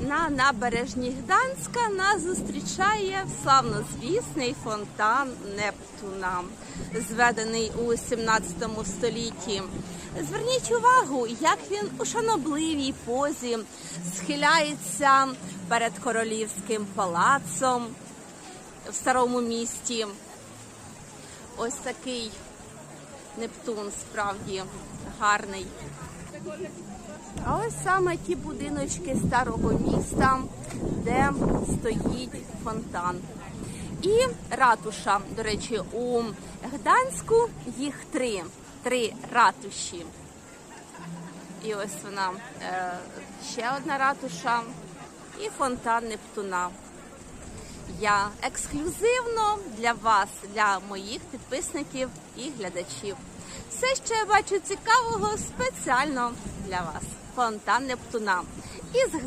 На набережні Гданська нас зустрічає славнозвісний фонтан Нептуна, зведений у 17 столітті. Зверніть увагу, як він у шанобливій позі схиляється перед королівським палацом в старому місті. Ось такий Нептун справді гарний. А ось саме ті будиночки старого міста, де стоїть фонтан. І ратуша. До речі, у Гданську їх три. Три ратуші. І ось вона е, ще одна ратуша і фонтан Нептуна. Я ексклюзивно для вас, для моїх підписників і глядачів. Все, що я бачу цікавого, спеціально для вас. Фонтан Нептуна. І Гда-